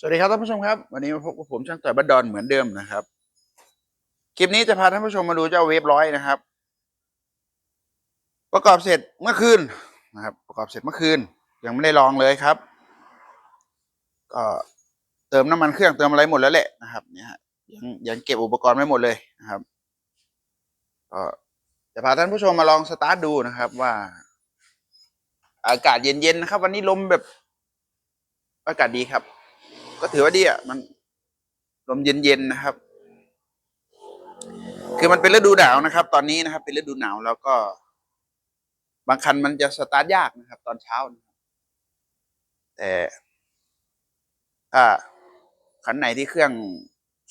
สวัสดีครับท่านผู้ชมครับ วันนี้มาพบกับผมช่างต่อยบัดดอนเหมือนเดิมนะครับ คลิปนี้จะพาท่านผู้ชมมาดูเจ้าเวฟร้อยนะครับ ประกอบเสร็จเมื่อคืนนะครับ ประกอบเสร็จเมื่อคืน ยังไม่ได้ลองเลยครับ ก็เติมน้ำมันเครื่องเติมอะไรหมดแล้วแหละนะครับ เนี่ยยังยังเก็บอุปกรณ์ไม่หมดเลยนะครับก็จะพาท่านผู้ชมมาลองสตาร์ทดูนะครับว่า อากาศเย็นๆนะครับ วันนี้ลมแบบอากาศดีครับ ก็ถือว่าดีอะมันลมเย็นๆนะครับ คือมันเป็นฤดูหนาวนะครับ ตอนนี้นะครับ เป็นฤดูหนาวแล้วก็ บางคันมันจะสตาร์ทยากนะครับ ตอนเช้านะครับแต่ถ้าคันไหนที่เครื่อง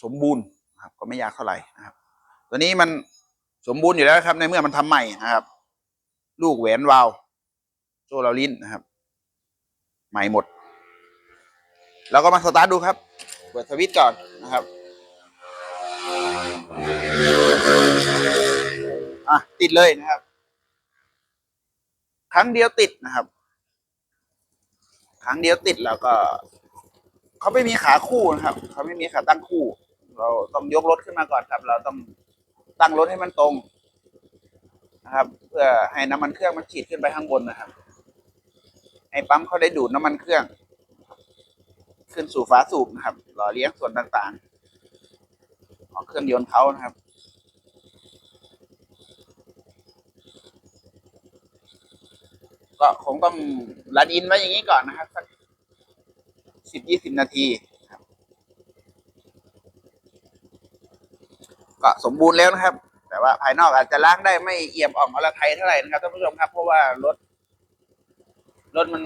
สมบูรณ์นะครับ ก็ไม่ยากเท่าไหร่นะครับ ตัวนี้มันสมบูรณ์อยู่แล้วครับ ในเมื่อมันทำใหม่นะครับ ลูกแหวนวาล์วโซลารินนะครับ ใหม่หมด เราก็มาสตาร์ทดูครับ เปิดสวิตช์ก่อนนะครับอะติดเลยนะครับ ครั้งเดียวติดนะครับ ครั้งเดียวติดแล้วก็เขาไม่มีขาคู่นะครับเขาไม่มีขาตั้งคู่ เราต้องยกรถขึ้นมาก่อนครับ เราต้องตั้งรถให้มันตรงนะครับ เพื่อให้น้ำมันเครื่องมันฉีดขึ้นไปข้างบนนะครับ ให้ปั๊มเขาได้ดูดน้ำมันเครื่อง ขึ้นสู่ฝาสูบนะครับหล่อเลี้ยงส่วนต่างๆ ของเครื่องยนต์เขานะครับก็คงต้องรันอินไว้อย่างนี้ก่อนนะครับสักสิบยี่สิบนาทีก็สมบูรณ์แล้วนะครับ แต่ว่าภายนอกอาจจะล้างได้ไม่เอี่ยมอ่องอรไทยเท่าไหร่นะครับท่านผู้ชมครับ เพราะว่ารถรถมัน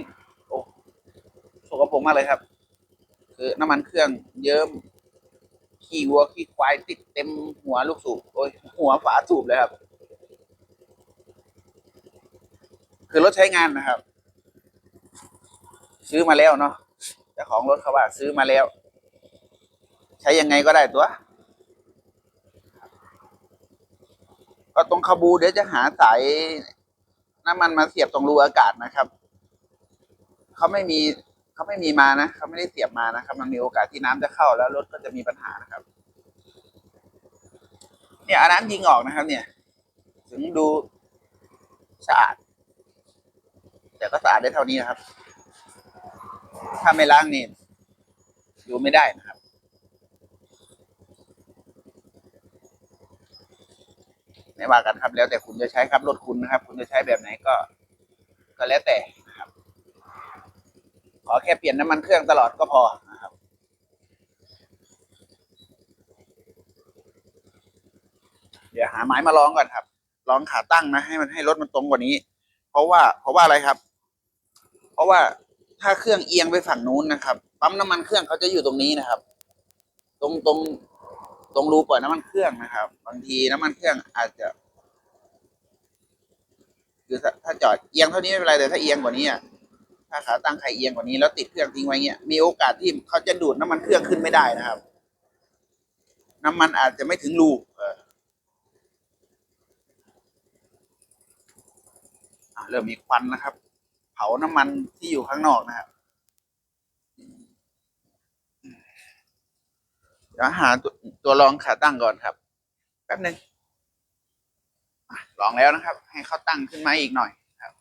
โอ้สกปรกมากเลยครับ คือน้ำมันเครื่องเยิ้มขี้วัวขี้ควายติดเต็มหัวลูกสูบโอ้ยหัวฝาสูบเลยครับ คือรถใช้งานนะครับ ซื้อมาแล้วเนาะเจ้าของรถเขาว่า ซื้อมาแล้ว ใช้ยังไงก็ได้ตัว ก็ตรงขบูเดี๋ยวจะหาสายน้ำมันมาเสียบตรงรูอากาศนะครับ เขาไม่มี เขาไม่มีมานะเขาไม่ได้เสียบมานะครับ มันมีโอกาสที่น้ำจะเข้าแล้วรถก็จะมีปัญหานะครับ เนี่ยเอาน้ำยิงออกนะครับ เนี่ย ถึงดูสะอาด แต่ก็สะอาดได้เท่านี้นะครับ ถ้าไม่ล้างนี่ดูไม่ได้นะครับไม่ว่ากันครับแล้วแต่คุณจะใช้ครับรถคุณนะครับ คุณจะใช้แบบไหนก็ ก็แล้วแต่ ขอแค่เปลี่ยนน้ำมันเครื่องตลอดก็พอนะครับเดี๋ยวหาไม้มาลองก่อนครับ ลองขาตั้งนะ ให้มันให้รถมันตรงกว่านี้ เพราะว่าเพราะว่าอะไรครับ เพราะว่าถ้าเครื่องเอียงไปฝั่งนู้นนะครับ ปั๊มน้ำมันเครื่องเขาจะอยู่ตรงนี้นะครับ ตรงตรงตรงรูปล่อยน้ำมันเครื่องนะครับ บางทีน้ำมันเครื่องอาจจะ คือถ้าถ้าจอดเอียงเท่านี้ไม่เป็นไรแต่ถ้าเอียงกว่านี้อะ ถ้าขาตั้งไข่เอียงกว่านี้แล้วติดเครื่องทิ้งไว้เงี้ยมีโอกาสที่เขาจะดูดน้ำมันเครื่องขึ้นไม่ได้นะครับ น้ำมันอาจจะไม่ถึงรูเอออะเริ่มมีควันนะครับ เผาน้ำมันที่อยู่ข้างนอกนะครับเดี๋ยวหาตัวตัวรองขาตั้งก่อนครับแป๊บหนึ่งลองแล้วนะครับ ให้เขาตั้งขึ้นมาอีกหน่อยครับ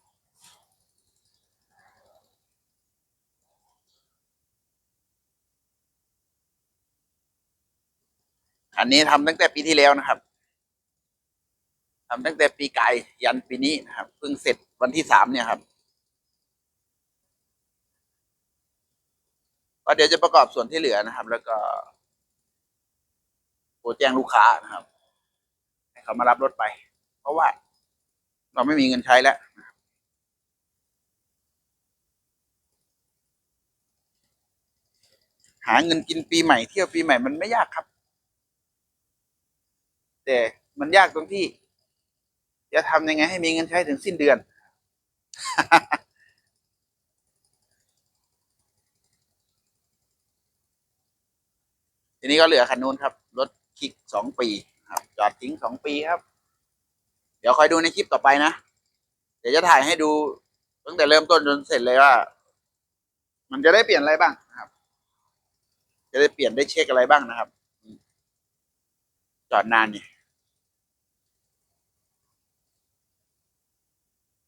อันนี้ทำตั้งแต่ปีที่แล้วนะครับทำตั้งแต่ปีไกายยันปีนี้นะครับเพิ่งเสร็จวันที่สามเนี่ยครับก็เดี๋ยวจะประกอบส่วนที่เหลือนะครับ แล้วก็โทรแจ้งลูกค้านะครับ ให้เขามารับรถไป เพราะว่าเราไม่มีเงินใช้แล้วหาเงินกินปีใหม่เที่ยวปีใหม่มันไม่ยากครับ แต่มันยากตรงที่ จะทำยังไงให้มีเงินใช้ถึงสิ้นเดือน ทีนี้ก็เหลือคันนู้นครับ รถคลิกสองปีครับ จอดทิ้งสองปีครับ เดี๋ยวคอยดูในคลิปต่อไปนะ เดี๋ยวจะถ่ายให้ดูตั้งแต่เริ่มต้นจนเสร็จเลยว่า มันจะได้เปลี่ยนอะไรบ้างนะครับ จะได้เปลี่ยนได้เช็คอะไรบ้างนะครับ จอดนานนี่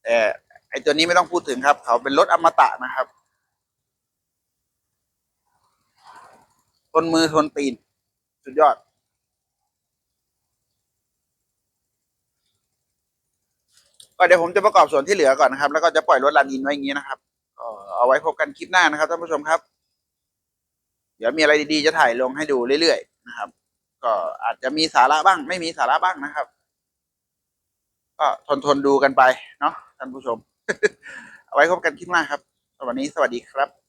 แต่ไอตัวนี้ไม่ต้องพูดถึงครับ เขาเป็นรถอมตะนะครับ ทนมือทนตีน สุดยอด ก็เดี๋ยวผมจะประกอบส่วนที่เหลือก่อนนะครับ แล้วก็จะปล่อยรถรันอินไว้อย่างนี้นะครับเอาไว้พบกันคลิปหน้านะครับท่านผู้ชมครับ เดี๋ยวมีอะไรดีๆจะถ่ายลงให้ดูเรื่อยๆนะครับ ก็อาจจะมีสาระบ้าง ไม่มีสาระบ้างนะครับ ก็ทนทนดูกันไปเนาะท่านผู้ชม เอาไว้พบกันคลิปหน้าครับสวัสดีสวัสดีครับ